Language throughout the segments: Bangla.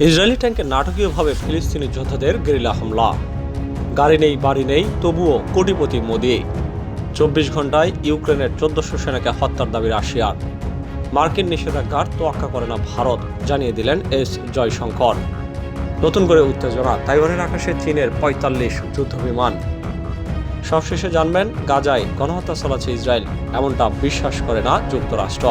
ইসরায়েলি ট্যাঙ্কে নাটকীয়ভাবে ফিলিস্তিনি যোদ্ধাদের গেরিলা হামলা। গাড়ি নেই, বাড়ি নেই, তবুও কোটিপতি মোদি। চব্বিশ ঘন্টায় ইউক্রেনের চোদ্দশো সেনাকে হত্যার দাবি রাশিয়ার। মার্কিন নিষেধাজ্ঞার তোয়াক্কা করে না ভারত, জানিয়ে দিলেন এস জয়শঙ্কর। নতুন করে উত্তেজনা, তাইওয়ানের আকাশে চীনের পঁয়তাল্লিশ যুদ্ধবিমান। সবশেষে জানবেন, গাজায় গণহত্যা চালাচ্ছে ইসরায়েল, এমনটা বিশ্বাস করে না যুক্তরাষ্ট্র।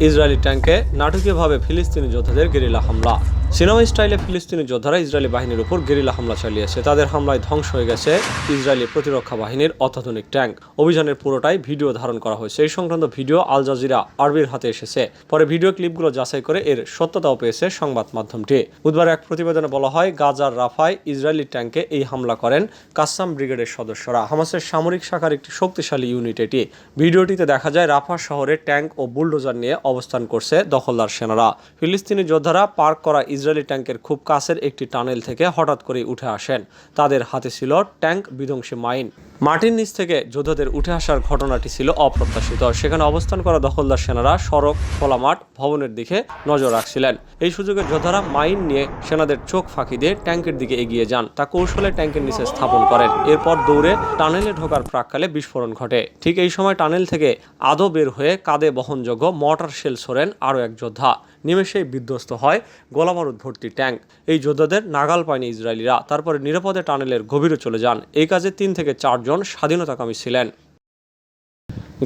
ইসরায়েলি ট্যাঙ্কে নাটকীয়ভাবে ফিলিস্তিনি যোদ্ধাদের গেরিলা হামলা। সিনেমা স্টাইলে ফিলিস্তিনি যোদ্ধারা ইসরায়েলি বাহিনীর উপর গেরিলা হামলা চালিয়েছে। তাদের হামলায় ধ্বংস হয়ে গেছে ইসরায়েলি প্রতিরক্ষা বাহিনীর অত্যাধুনিক ট্যাঙ্ক। অভিযানের পুরোটাই ভিডিও ধারণ করা হয়েছে। এই সংক্রান্ত ভিডিও আল জাজিরা আরবির হাতে এসেছে। পরে ভিডিও ক্লিপগুলো যাচাই করে এর সত্যতাও পেয়েছে সংবাদ মাধ্যমটি। বুধবার এক প্রতিবেদনে বলা হয়, গাজার রাফায় ইসরায়েলি ট্যাঙ্কে এই হামলা করেন কাসাম ব্রিগেডের সদস্যরা। হামাসের সামরিক শাখার একটি শক্তিশালী ইউনিট এটি। ভিডিওটিতে দেখা যায়, রাফা শহরে ট্যাঙ্ক ও বুলডোজার নিয়ে অবস্থান করছে দখলদার সেনারা। ফিলিস্তিনি যোদ্ধারা পার্ক করা ইসরায়েলি ট্যাঙ্কের খুব কাছের একটি টানেল থেকে হঠাৎ করে উঠে আসেন। তাদের হাতে ছিল ট্যাঙ্ক বিধ্বংসী মাইন। মাটির নিচ থেকে যোদ্ধাদের উঠে আসার ঘটনাটি ছিল অপ্রত্যাশিত। সেখানে অবস্থান করা দখলদার সেনারা সড়ক খোলা মাঠ ভবনের দিকে নজর রাখছিলেন। এই সুযোগে যোদ্ধারা মাইন নিয়ে সেনাদের চোখ ফাঁকি দিয়ে ট্যাঙ্কের দিকে এগিয়ে যান। তা কৌশলে ট্যাঙ্কের নিচে স্থাপন করেন। এরপর দৌড়ে টানেলে ঢোকার প্রাককালে বিস্ফোরণ ঘটে। ঠিক এই সময় টানেল থেকে আদো বের হয়ে কাঁধে বহনযোগ্য মর্টার শেল ছোড়েন আরও এক যোদ্ধা। নিমেষেই বিধ্বস্ত হয় গোলাবারুদ ভর্তি ট্যাঙ্ক। এই যোদ্ধাদের নাগাল পায়নি ইসরায়েলিরা। তারপরে নিরাপদে টানেলের গভীরে চলে যান। এই কাজে তিন থেকে চারজন স্বাধীনতাকামী ছিলেন।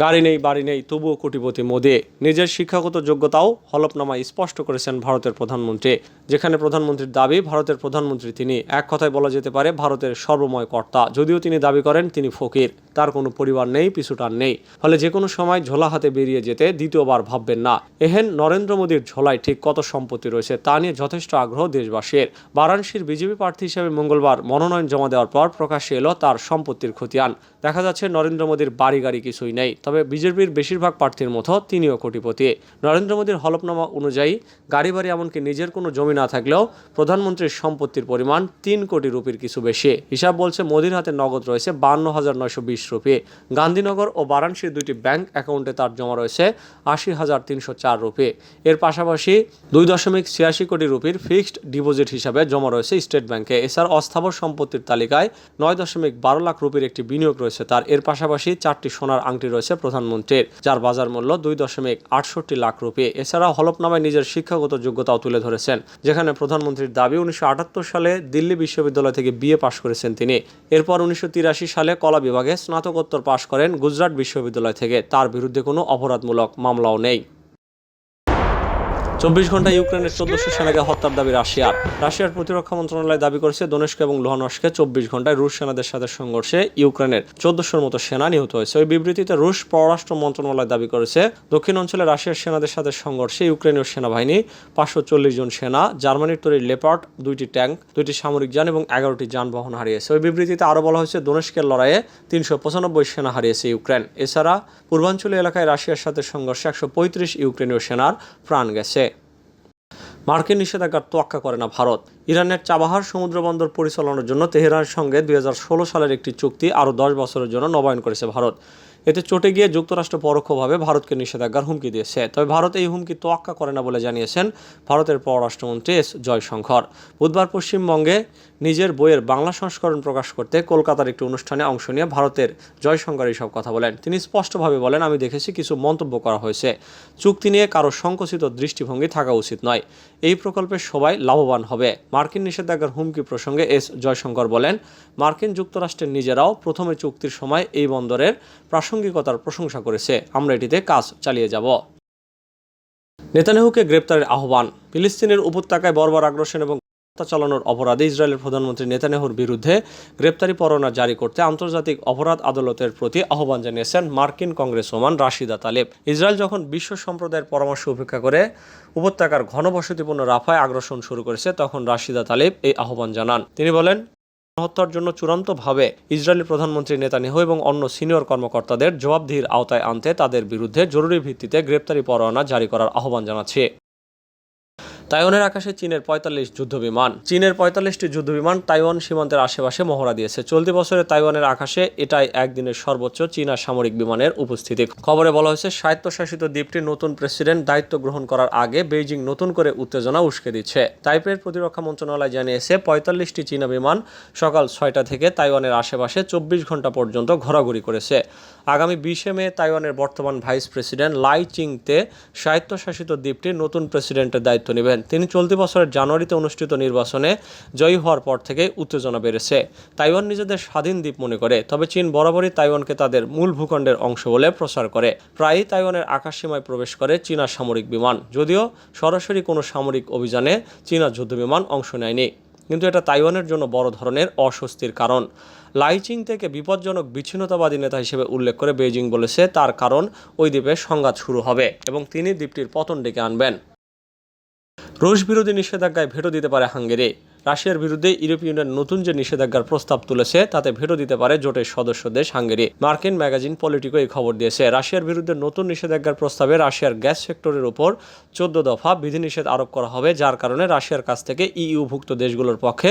গাড়ি নেই, বাড়ি নেই, তবুও কোটিপতি মোদী নিজের শিক্ষাগত যোগ্যতাও হলফনামায় স্পষ্ট করেছেন ভারতের প্রধানমন্ত্রী। যেখানে প্রধানমন্ত্রীর দাবি, ভারতের প্রধানমন্ত্রী তিনি, এক কথায় বলা যেতে পারে, ভারতের সর্বময় কর্তা। যদিও তিনি দাবি করেন, তিনি ফকির। তার কোনো পরিবার নেই, পিছুটান নেই। ফলে যে কোনো সময় ঝোলা হাতে বেরিয়ে যেতে দ্বিতীয়বার ভাববেন না। এহেন নরেন্দ্র মোদীর ঝোলায় ঠিক কত সম্পত্তি রয়েছে তা নিয়ে যথেষ্ট আগ্রহ দেশবাসীর। বারাণসীর বিজেপি প্রার্থী হিসেবে মঙ্গলবার মনোনয়ন জমা দেওয়ার পর প্রকাশ্যে এলো তার সম্পত্তির খতিয়ান। দেখা যাচ্ছে নরেন্দ্র মোদীর বাড়ি গাড়ি কিছুই নেই। তবে বিজেপির বেশিরভাগ প্রার্থীর মতো তিনিও কোটিপতি। নরেন্দ্র মোদীর হলফনামা অনুযায়ী গাড়ি বাড়ি এমনকি নিজের কোনো জমি না থাকলেও প্রধানমন্ত্রীর সম্পত্তির পরিমাণ তিন কোটি রুপির কিছু বেশি। হিসাব বলছে মোদীর হাতে নগদ রয়েছে বান্ন হাজার নয়শো বিশ রুপি গান্ধীনগর ও বারাণসীর দুইটি ব্যাংক অ্যাকাউন্টে তার জমা রয়েছে আশি হাজার তিনশো চার রুপি। এর পাশাপাশি দুই দশমিক ছিয়াশি কোটি রুপির ফিক্সড ডিপোজিট হিসাবে জমা রয়েছে স্টেট ব্যাংকে। এছাড়া অস্থাবর সম্পত্তির তালিকায় নয় দশমিক বারো লাখ রুপির একটি বিনিয়োগ রয়েছে তার। এর পাশাপাশি চারটি সোনার আংটি রয়েছে প্রধানমন্ত্রীর, যার বাজার মূল্য দুই দশমিক আটষট্টি লাখ রুপি। এছাড়া হলফনামায় নিজের শিক্ষাগত যোগ্যতাও তুলে ধরেছেন। যেখানে প্রধানমন্ত্রীর দাবি উনিশশো আটাত্তর সালে দিল্লি বিশ্ববিদ্যালয় থেকে বিএ পাশ করেছেন তিনি। এরপর উনিশশো তিরাশি সালে কলা বিভাগে স্নাতকোত্তর পাশ করেন গুজরাট বিশ্ববিদ্যালয় থেকে। তার বিরুদ্ধে কোনো অপরাধমূলক মামলাও নেই। চব্বিশ ঘণ্টা ইউক্রেনের চোদ্দশো সেনাকে হত্যার দাবি রাশিয়ার। রাশিয়ার প্রতিরক্ষা মন্ত্রণালয় দাবি করেছে, দোনেস্ক এবং লুহানস্কে চব্বিশ ঘন্টায় রুশ সেনাদের সাথে সংঘর্ষে ইউক্রেনের চোদ্দশোর মতো সেনা নিহত হয়েছে। ওই বিবৃতিতে রুশ পররাষ্ট্র মন্ত্রণালয় দাবি করেছে, দক্ষিণ অঞ্চলে রাশিয়ার সেনাদের সাথে সংঘর্ষে ইউক্রেনীয় সেনাবাহিনী পাঁচশো চল্লিশ জন সেনা, জার্মানির তৈরি লেপার্ড, দুইটি ট্যাঙ্ক, দুইটি সামরিক যান এবং এগারোটি যানবাহন হারিয়েছে। ওই বিবৃতিতে আরও বলা হয়েছে, দোনেস্কের লড়াইয়ে তিনশো পঁচানব্বই সেনা হারিয়েছে ইউক্রেন। এছাড়া পূর্বাঞ্চলীয় এলাকায় রাশিয়ার সাথে সংঘর্ষে একশো পঁয়ত্রিশ ইউক্রেনীয় সেনার প্রাণ গেছে। মার্কিন নিষেধাজ্ঞার তোয়াক্কা করে না ভারত। ইরানের চাবাহার সমুদ্রবন্দর পরিচালনার জন্য তেহরানের সঙ্গে দুই হাজার ষোলো সালের একটি চুক্তি আরও দশ বছরের জন্য নবায়ন করেছে ভারত। এতে চটে গিয়ে যুক্তরাষ্ট্র পরোক্ষভাবে ভারতকে নিষেধাজ্ঞার হুমকি দিয়েছে। তবে ভারত এই হুমকি তোয়াক্কা করে না বলে জানিয়েছেন ভারতের পররাষ্ট্রমন্ত্রী এস জয়শঙ্কর। বুধবার পশ্চিমবঙ্গে নিজের বইয়ের বাংলা সংস্করণ প্রকাশ করতে কলকাতার একটি অনুষ্ঠানে অংশ নিয়ে ভারতের জয়শঙ্কর এইসব কথা বলেন। তিনি স্পষ্টভাবে বলেন, আমি দেখেছি কিছু মন্তব্য করা হয়েছে। চুক্তি নিয়ে কারও সংকুচিত দৃষ্টিভঙ্গি থাকা উচিত নয়। এই প্রকল্পে সবাই লাভবান হবে। মার্কিন নিষেধাজ্ঞার হুমকি প্রসঙ্গে এস জয়শঙ্কর বলেন, মার্কিন যুক্তরাষ্ট্রের নিজেরাও প্রথমে চুক্তির সময় এই বন্দরের প্রাসঙ্গিকতার প্রশংসা করেছে। আমরা এটিতে কাজ চালিয়ে যাব। নেতানিয়াহুকে গ্রেপ্তারের আহ্বান। ফিলিস্তিনের উপত্যকায় বর্বর আগ্রাসন এবং হত্যা চালানোর অপরাধে ইসরায়েলের প্রধানমন্ত্রী নেতানিয়াহুর বিরুদ্ধে গ্রেপ্তারি পরোয়ানা জারি করতে আন্তর্জাতিক অপরাধ আদালতের প্রতি আহ্বান জানিয়েছেন মার্কিন Congress congresswoman Rashida Tlaib. Israel যখন বিশ্ব সম্প্রদায়ের পরামর্শ উপেক্ষা করে উপত্যকার ঘনবসতিপূর্ণ রাফায় আগ্রাসন শুরু করেছে, তখন রাশিদা তালেব এই আহ্বান জানান। তিনি বলেন হত্যার জন্য চূড়ান্তভাবে ইসরায়েলি প্রধানমন্ত্রী নেতানিয়াহু এবং অন্য সিনিয়র কর্মকর্তাদের জবাবদিহির আওতায় আনতে তাদের বিরুদ্ধে জরুরি ভিত্তিতে গ্রেপ্তারি পরোয়ানা জারি করার আহ্বান জানাচ্ছে। তাইওয়ানের আকাশে চীনের পঁয়তাল্লিশ যুদ্ধবিমান। চীনের পঁয়তাল্লিশটি যুদ্ধবিমান তাইওয়ান সীমান্তের আশেপাশে মহড়া দিয়েছে। চলতি বছরে তাইওয়ানের আকাশে এটাই একদিনের সর্বোচ্চ চীনা সামরিক বিমানের উপস্থিতি। খবরে বলা হয়েছে, স্বায়ত্তশাসিত দ্বীপটির নতুন প্রেসিডেন্ট দায়িত্ব গ্রহণ করার আগে বেইজিং নতুন করে উত্তেজনা উস্কে দিচ্ছে। তাইপের প্রতিরক্ষা মন্ত্রণালয় জানিয়েছে, পঁয়তাল্লিশটি চীনা বিমান সকাল ছয়টা থেকে তাইওয়ানের আশেপাশে চব্বিশ ঘণ্টা পর্যন্ত ঘোরাঘুরি করেছে। আগামী বিশে মে তাইওয়ানের বর্তমান ভাইস প্রেসিডেন্ট লাই চিংতে স্বায়ত্তশাসিত দ্বীপটির নতুন প্রেসিডেন্টের দায়িত্ব নেবেন। তিনি চলতি বছরের জানুয়ারিতে অনুষ্ঠিত নির্বাচনে জয়ী হওয়ার পর থেকে উত্তেজনা বেড়েছে। তাইওয়ান নিজেদের স্বাধীন দ্বীপ মনে করে, তবে চীন বরাবরই তাইওয়ানকে তাদের মূল ভূখণ্ডের অংশ বলে প্রচার করে। প্রায়ই তাইওয়ানের আকাশসীমায় প্রবেশ করে চীনা সামরিক বিমান। যদিও সরাসরি কোনো সামরিক অভিযানে চীনা যুদ্ধবিমান অংশ নেয়নি। কিন্তু এটা তাইওয়ানের জন্য বড় ধরনের অস্বস্তির কারণ। লাইচিং থেকে বিপজ্জনক বিচ্ছিন্নতাবাদী নেতা হিসেবে উল্লেখ করে বেইজিং বলেছে, তার কারণ ওই দ্বীপে সংঘাত শুরু হবে এবং তিনি দ্বীপটির পতন ডেকে আনবেন। রুশ বিরোধী নিষেধাজ্ঞায় ভেটো দিতে পারে হাঙ্গেরি। রাশিয়ার বিরুদ্ধে ইউরোপীয় ইউনিয়ন নতুন যে নিষেধাজ্ঞার প্রস্তাব তুলেছে, তাতে ভেটো দিতে পারে জোটের সদস্য দেশ হাঙ্গেরি। মার্কিন ম্যাগাজিন পলিটিকো এই খবর দিয়েছে। রাশিয়ার বিরুদ্ধে নতুন নিষেধাজ্ঞার প্রস্তাবে রাশিয়ার গ্যাস সেক্টরের উপর চোদ্দ দফা বিধিনিষেধ আরোপ করা হবে, যার কারণে রাশিয়ার কাছ থেকে ইইউভুক্ত দেশগুলোর পক্ষে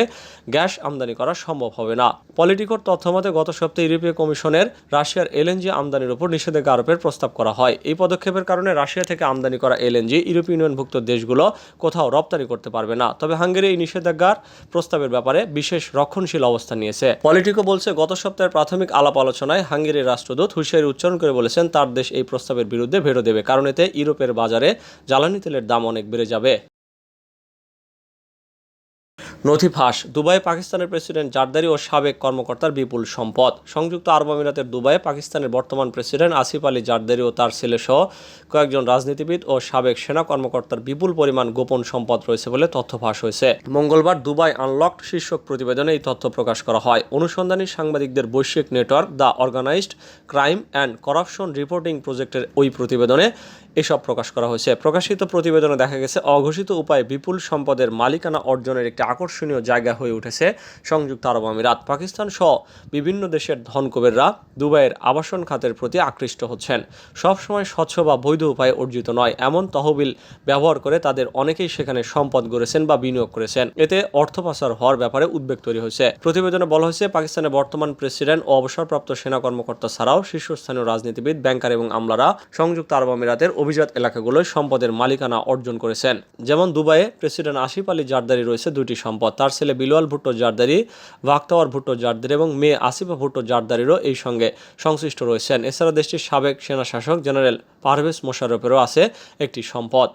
গ্যাস আমদানি করা সম্ভব হবে না। পলিটিকোর তথ্যমতে গত সপ্তাহে ইউরোপীয় কমিশনের রাশিয়ার এলএনজি আমদানির উপর নিষেধাজ্ঞা আরোপের প্রস্তাব করা হয়। এই পদক্ষেপের কারণে রাশিয়া থেকে আমদানি করা এলএনজি ইউরোপীয় ইউনিয়নভুক্ত দেশগুলো কোথাও রপ্তানি করতে পারবে না। তবে হাঙ্গেরি এই নিষেধাজ্ঞার প্রস্তাবের ব্যাপারে বিশেষ রক্ষণশীল অবস্থান নিয়েছে। পলিটিকো বলছে, গত সপ্তাহের প্রাথমিক আলাপ আলোচনায় হাঙ্গেরির রাষ্ট্রদূত হুঁশিয়ারি উচ্চারণ করে বলেছেন, তার দেশ এই প্রস্তাবের বিরুদ্ধে ভেটো দেবে, কারণ এতে ইউরোপের বাজারে জ্বালানি তেলের দাম অনেক বেড়ে যাবে। নথি ফাঁস দুবাই পাকিস্তানের প্রেসিডেন্ট জারদারি ও সাবেক কর্মকর্তার বিপুল সম্পদ। সংযুক্ত আরব আমিরাতের দুবাইয়ে পাকিস্তানের বর্তমান প্রেসিডেন্ট আসিফ আলী জারদারি ও তার ছেলে সহ কয়েকজন রাজনীতিবিদ ও সাবেক সেনা কর্মকর্তার বিপুল পরিমাণ গোপন সম্পদ রয়েছে বলে তথ্য ফাঁস হয়েছে। মঙ্গলবার দুবাই আনলকড শীর্ষক প্রতিবেদনে এই তথ্য প্রকাশ করা হয়। অনুসন্ধানী সাংবাদিকদের বৈশ্বিক network the organised crime and corruption reporting প্রজেক্টের ওই প্রতিবেদনে এসব প্রকাশ করা হয়েছে। প্রকাশিত প্রতিবেদনে দেখা গেছে, অঘোষিত উপায়ে বিপুল সম্পদের মালিকানা অর্জনের একটি আকর্ষণীয় জায়গা হয়ে উঠেছে সংযুক্ত আরব আমিরাত। পাকিস্তান সহ বিভিন্ন দেশের ধনকুবেররা দুবাইয়ের আবাসন খাতের প্রতি আকৃষ্ট হচ্ছেন। সবসময় স্বচ্ছ বা বৈধ উপায়ে অর্জিত নয়, এমন তহবিল ব্যবহার করে তাদের অনেকেই সেখানে সম্পদ গড়েছেন বা বিনিয়োগ করেছেন। এতে অর্থ পাচার হওয়ার ব্যাপারে উদ্বেগ তৈরি হয়েছে। প্রতিবেদনে বলা হয়েছে, পাকিস্তানের বর্তমান প্রেসিডেন্ট ও অবসরপ্রাপ্ত সেনা কর্মকর্তা ছাড়াও শীর্ষস্থানীয় রাজনীতিবিদ, ব্যাংকার এবং আমলারা সংযুক্ত আরব আমিরাতের অভিজাত এলাকাগুলোয় সম্পদের মালিকানা অর্জন করেছেন। যেমন দুবাইয়ে প্রেসিডেন্ট আসিফ আলী জারদারি রয়েছে দুটি সম্পদ। তার ছেলে বিলোয়াল ভুট্টো জারদারি ওয়াক্তাওয়ার ভুট্টো জারদারি এবং মেয়ে আসিফা ভুট্টো জারদারিরও এই সঙ্গে সংশ্লিষ্ট রয়েছেন। এছাড়া দেশটির সাবেক সেনা শাসক জেনারেল পারভেজ মোশাররফেরও আছে একটি সম্পদ।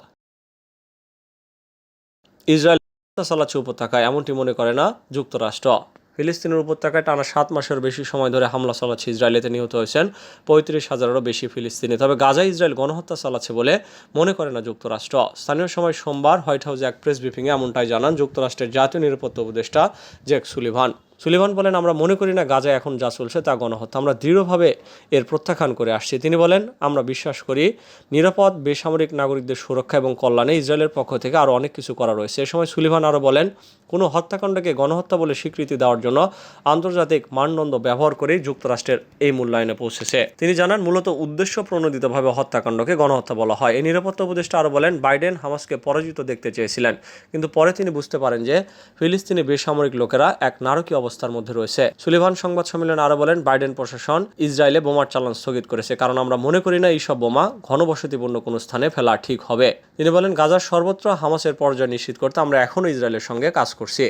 ইসরায়েল চালাচ্ছে উপত্যকায় এমনটি মনে করে না যুক্তরাষ্ট্র। ফিলিস্তিনের উপত্যকায় টানা সাত মাসের বেশি সময় ধরে হামলা চালাচ্ছে ইসরায়েলেতে নিহত হয়েছেন পঁয়ত্রিশ হাজারেরও বেশি ফিলিস্তিনি। তবে গাজা ইসরায়েল গণহত্যা চালাচ্ছে বলে মনে করে না যুক্তরাষ্ট্র। স্থানীয় সময় সোমবার হোয়াইট হাউসে এক প্রেস ব্রিফিংয়ে এমনটাই জানান যুক্তরাষ্ট্রের জাতীয় নিরাপত্তা উপদেষ্টা জেক সুলিভান। সুলিভান বলেন, আমরা মনে করি না গাজায় এখন যা চলছে তা গণহত্যা। আমরা দৃঢ়ভাবে এর প্রত্যাখ্যান করে আসছি। তিনি বলেন, আমরা বিশ্বাস করি নিরাপদ, বেসামরিক নাগরিকদের সুরক্ষা এবং কল্যাণে ইসরায়েলের পক্ষ থেকে আরও অনেক কিছু করা রয়েছে। এ সময় সুলিভান আরও বলেন, কোনো হত্যাকাণ্ডকে গণহত্যা বলে স্বীকৃতি দেওয়ার জন্য আন্তর্জাতিক মানদণ্ড ব্যবহার করেই যুক্তরাষ্ট্রের এই মূল্যায়নে পৌঁছেছে। তিনি জানান, মূলত উদ্দেশ্য প্রণোদিতভাবে হত্যাকাণ্ডকে গণহত্যা বলা হয়। এই নিরাপত্তা উপদেষ্টা আরও বলেন, বাইডেন হামাসকে পরাজিত দেখতে চেয়েছিলেন। কিন্তু পরে তিনি বুঝতে পারেন যে ফিলিস্তিনি বেসামরিক লোকেরা এক নারকীয় অবস্থার মধ্যে রয়েছে। সুলিভান সংবাদ সম্মেলনে আরও বলেন, বাইডেন প্রশাসন ইসরায়েলে বোমার চালান স্থগিত করেছে, কারণ আমরা মনে করি না এইসব বোমা ঘনবসতিপূর্ণ কোনো স্থানে ফেলা ঠিক হবে। তিনি বলেন, গাজার সর্বত্র হামাসের পর্যায় নিশ্চিত করতে আমরা এখনও ইসরায়েলের সঙ্গে কাজ করছি।